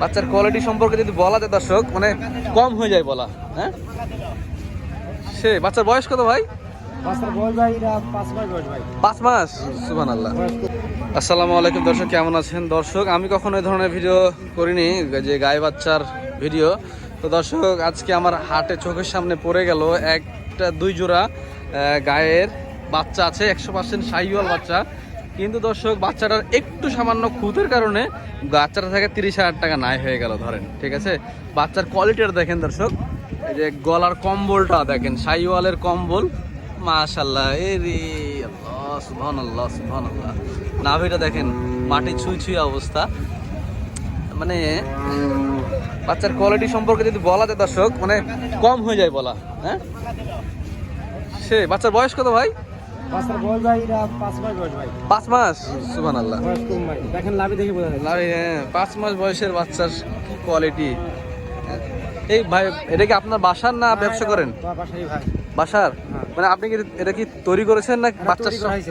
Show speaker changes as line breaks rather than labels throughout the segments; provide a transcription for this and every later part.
বাচ্চার কোয়ালিটি সম্পর্কে যদি বলা যায় দর্শক মানে কম হয়ে যায় বলা হ্যাঁ? সে বাচ্চার বয়স কত ভাই?
পাঁচ মাস
সুবান আল্লাহ আসসালামু আলাইকুম দর্শক কেমন আছেন? দর্শক আমি কখনো এই ধরনের ভিডিও করিনি যে গায়ে বাচ্চার ভিডিও তো দর্শক আজকে আমার হাটে চোখের সামনে পড়ে গেল একটা দুই জোড়া গায়ের বাচ্চা আছে একশো পার্সেন্ট শাহিওয়াল বাচ্চা। কিন্তু দর্শক, বাচ্চাটার একটু সামান্য খুঁতের কারণে বাচ্চাটা থেকে তিরিশ হাজার টাকা নাই হয়ে গেল, ধরেন, ঠিক আছে? বাচ্চার কোয়ালিটিটা দেখেন দর্শক, এই যে গলার কম্বলটা দেখেন শাহিওয়ালের কম্বল মাশাল্লাহ এ রে আল্লাহ সুবহান আল্লাহ সুবহান আল্লাহ নাভিটা দেখেন মাটি ছুঁই ছুঁই অবস্থা। মানে বাচ্চার কোয়ালিটি সম্পর্কে যদি বলা যায় দর্শক মানে কম হয়ে যায় বলা হ্যাঁ? সে, বাচ্চার বয়স কত ভাই?
পাঁচ মাস
সুবহান আল্লাহ
দেখেন লাভি দেখে বোঝা যায়
লাভি, হ্যাঁ, পাঁচ মাস বয়সের বাচ্চার কি কোয়ালিটি এই ভাই এটা কি আপনার বাসার না ব্যবসা করেন? বাসার?
হ্যাঁ।
মানে আপনি কি এটা কি তৈরি করেছেন না
হয়েছে।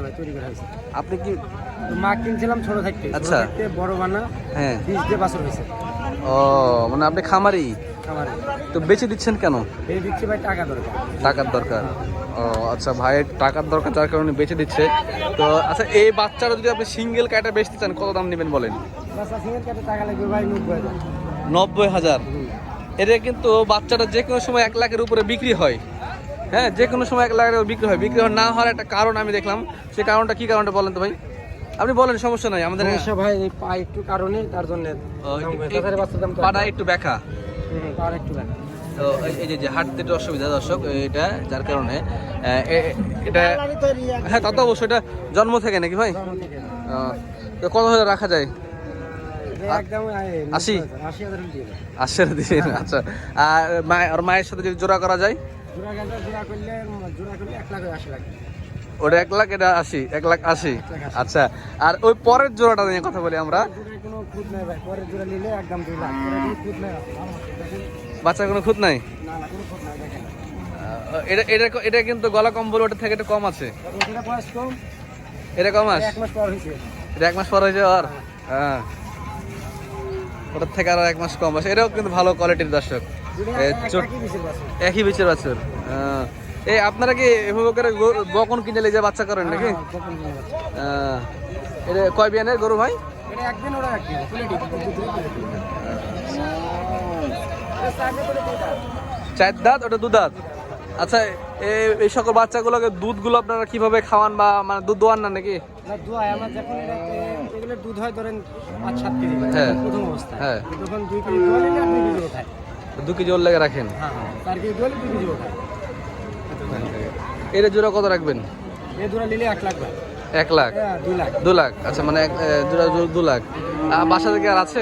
আপনি কি
মা কিনছিলাম ছোট থাকতে।
আচ্ছা।
থাকতে বড় বানা
হ্যাঁ।
বীজ দিয়ে বাছর হয়েছে।
ও মানে আপনি খামারি? তো বেচে দিচ্ছেন কেন?
এই দিচ্ছি ভাই টাকা দরকার।
টাকার দরকার। ও আচ্ছা ভাইয়ের টাকার দরকার যার কারণে বেচে দিচ্ছে। তো আচ্ছা এই বাচ্চারা যদি আপনি সিঙ্গেল কাটা বেচতে চান কত দাম নেবেন বলেন?
বাচ্চা সিঙ্গেল কাটে টাকা লাগবে ভাই নব্বই হাজার।
এটা কিন্তু বাচ্চাটা যে কোনো সময় এক লাখের উপরে বিক্রি হয়। হ্যাঁ যে কোনো সময় এক লাখের উপরে বিক্রি হয়। বিক্রি না হওয়ার একটা কারণ আমি দেখলাম। সে কারণটা কি কারণটা বলেন তো ভাই? আপনি বলেন সমস্যা নাই আমাদের
সমস্যা ভাই এই পা একটু কারণে তার জন্য।
পাটা একটু ব্যাখা
একটু লাগে
তো এই- এই যে যে হাঁটতে একটু অসুবিধা দর্শক এটা যার কারণে এটা হ্যাঁ তা তো অবশ্যই এটা জন্ম থেকে নাকি ভাই? তো কত হাজার রাখা যায়? আশি?
আশি
দিন আচ্ছা। আর মায়ের আর মায়ের সাথে যদি জোড়া করা যায়?
জোড়া করলে জোড়া করলে এক লাখ আশি লাখ।
ওটা এক লাখ, এটা আশি, এক লাখ আশি। আচ্ছা আর ওই পরের জোড়াটা নিয়ে কথা বলি আমরা। বাচ্চার কোনো খুঁত নাই? এটা এটা এটা কিন্তু গলা কম্বল ওটা থেকে একটু কম আছে। এটা কম
হয়েছে
এটা এক মাস পর হয়েছে আর? হ্যাঁ। ওটার থেকে আরও এক মাস কম আছে। এটাও কিন্তু ভালো কোয়ালিটির দর্শক।
একই বিচের বাছুর।
একই এই আপনারা কি এভাবে করে বকন কিনে লেগে বাচ্চা করেন নাকি?
হ্যাঁ,
এটা কয় বিয়ানের গরু ভাই। চার দাঁত ওটা দু দাঁত? আচ্ছা এই- এই সকল বাচ্চাগুলোকে দুধগুলো আপনারা কীভাবে খাওয়ান বা মানে দুধ দোয়ান না নাকি?
এ- দুধ হয় ধরেন পাঁচ সাত কেজি
হ্যাঁ।
প্রথম অবস্থায়।
হ্যাঁ।
দুই কেজি ওঠায়।
দু কেজি ওর লেগে রাখেন?
হ্যাঁ হ্যাঁ চার কেজি দোয়ালে কেজি ওঠায়।
এর জোড়া কত রাখবেন?
এ দোয়া নিলে এক লাখ
এক লাখ?
হ্যাঁ, লাখ।
দু লাখ। আচ্ছা মানে জোড়া জোড়া দু লাখ। বাসা থেকে আর আছে?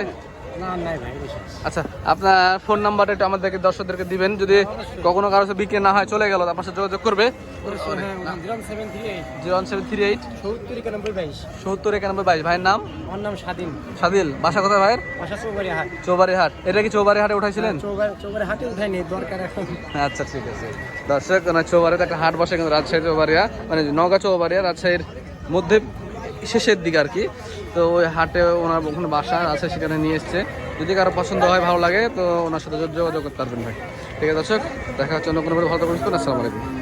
আচ্ছা আপনার ফোন নাম্বারটা একটু আমাদেরকে দর্শকদেরকে দিবেন। যদি কখনো কারও সাথে বিক্রি না হয় চলে গেল আপনার সাথে যোগাযোগ করবে।
Zero
one seven three eight.
সত্তর একানব্বই বাইশ।
সত্তর একানব্বই বাইশ। ভাইয়ের নাম?
আমার নাম স্বাধীন।
সাদিল বাসা কোথায় ভাইয়ের?
বাসা চৌবাড়ি হাট
চৌবাড়ি হাট এটা কি চৌবাড়ি হাটে উঠাইছিলেন
চৌবাড়ি হাটে উঠাইনি দরকার এখন।
আচ্ছা ঠিক আছে। দর্শক মানে চৌবাড়িতে একটা হাট বসে কিন্তু রাজশাহী চৌবাড়িয়া মানে নগা চৌবাড়িয়া রাজশাহীর মধ্যে শেষের দিকে আর কি। তো ওই হাটে ওনার ওখানে বাসা আছে, সেখানে নিয়ে এসছে। যদি কারও পছন্দ হয়, ভালো লাগে, তো ওনার সাথে যোগাযোগ করতে পারবেন ভাই। ঠিক আছে, দর্শক, দেখা হচ্ছে অন্য কোনো ভালো থাকবেন আসসালামু আলাইকুম।